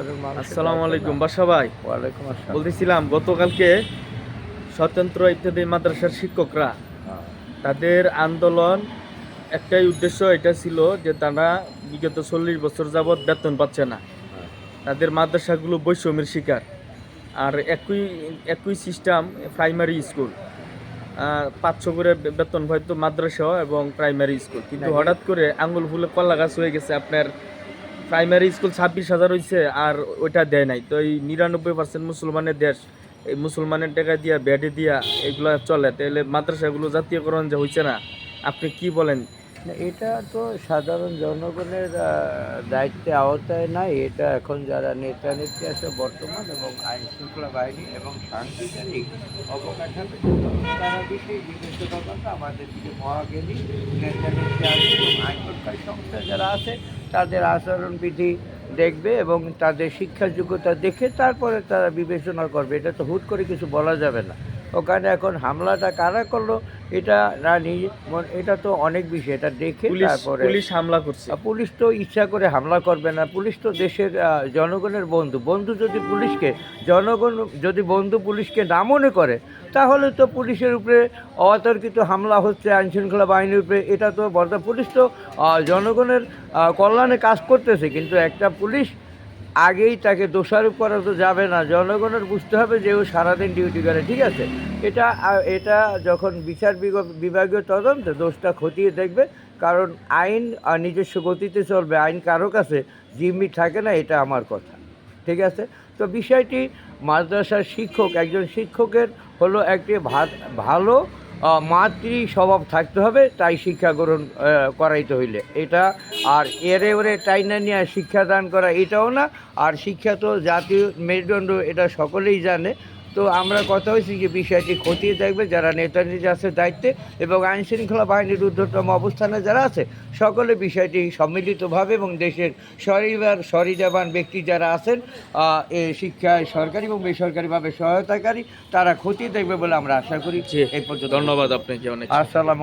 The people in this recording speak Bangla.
আসসালামু আলাইকুম বাসা ভাই ওয়ালাইকুম আসসালাম। বলতেছিলাম গতকালকে স্বতন্ত্র ইত্যাদি মাদ্রাসার শিক্ষকরা হ্যাঁ, তাদের আন্দোলন একটাই উদ্দেশ্য এটা ছিল যে তারা বিগত চল্লিশ বছর যাবৎ বেতন পাচ্ছে না। হ্যাঁ। তাদের মাদ্রাসাগুলো বৈষম্যের শিকার। আর একই একই সিস্টেম প্রাইমারি স্কুল পাঁচশো করে বেতন হয়তো মাদ্রাসা এবং প্রাইমারি স্কুল কিন্তু হঠাৎ করে আঙ্গুল ফুলে কলা গাছ হয়ে গেছে আপনার প্রাইমারি স্কুল ছাব্বিশ হাজার হয়েছে আর ওইটা দেয় নাই। তো এই নিরানব্বই পার্সেন্ট মুসলমানের দেশ, এই মুসলমানের টাকা দিয়া ব্যাডে দিয়া এগুলো চলে। তাহলে মাদ্রাসাগুলো জাতীয়করণ যে হয়েছে না, আপনি কি বলেন? এটা তো সাধারণ জনগণের দায়িত্বে আওতায় নাই। এটা এখন যারা নেতা নেত্রী আছে বর্তমান এবং আইন শৃঙ্খলা বাহিনী এবং সাংবিধানিক অবকাঠামো, তারা বিষয়ে বিবেচনা আমাদের দিকে মহাজ্ঞানী, নেতা নেত্রী আছে এবং আইনকারী সংস্থা যারা আছে তাদের আচরণবিধি দেখবে এবং তাদের শিক্ষা যোগ্যতা দেখে তারপরে তারা বিবেচনা করবে। এটা তো হুট করে কিছু বলা যাবে না। ওখানে এখন হামলাটা কারা করল? এটা না নিজে মন- এটা তো অনেক বিষয় এটা দেখে তারপরে পুলিশ হামলা করছে। পুলিশ তো ইচ্ছা করে হামলা করবে না পুলিশ তো দেশের জনগণের বন্ধু। বন্ধু যদি পুলিশকে জনগণ যদি বন্ধু পুলিশকে না মনে করে তাহলে তো পুলিশের উপরে অতর্কিত হামলা হচ্ছে আইন শৃঙ্খলা বাহিনীর উপরে। এটা তো বর্তমান পুলিশ তো জনগণের কল্যাণে কাজ করতেছে কিন্তু একটা পুলিশ আগেই তাকে দোষারোপ করা তো যাবে না। জনগণের বুঝতে হবে যে ও সারাদিন ডিউটি করে, ঠিক আছে? এটা এটা যখন বিচার বিভাগীয় তদন্ত দোষটা খতিয়ে দেখবে, কারণ আইন নিজস্ব গতিতে চলবে, আইন কারও কাছে জিম্মি থাকে না, এটা আমার কথা। ঠিক আছে? তো বিষয়টি মাদ্রাসার শিক্ষক, একজন শিক্ষকের হলো একটি ভালো মাতৃ স্বভাব থাকতে হবে, তাই শিক্ষা গ্রহণ করাইতে হইলে। এটা আর এরে ওরে টাইনা নিয়ে শিক্ষাদান করা এটাও না। আর শিক্ষা তো জাতীয় মেরুদণ্ড, এটা সকলেই জানে। তো আমরা কথা হয়েছি যে বিষয়টি খতিয়ে দেখবে যারা নেতা নেত্রী আছে দায়িত্বে এবং আইন শৃঙ্খলা বাহিনীর ঊর্ধ্বতম অবস্থানে যারা আছে সকলে বিষয়টি সম্মিলিতভাবে এবং দেশের সরিবার সরিজাবান ব্যক্তি যারা আছেন এই এ শিক্ষায় সরকারি এবং বেসরকারিভাবে সহায়তাকারী তারা খতিয়ে দেখবে বলে আমরা আশা করি। এই পর্যন্ত। ধন্যবাদ আপনাকে অনেক। আসসালাম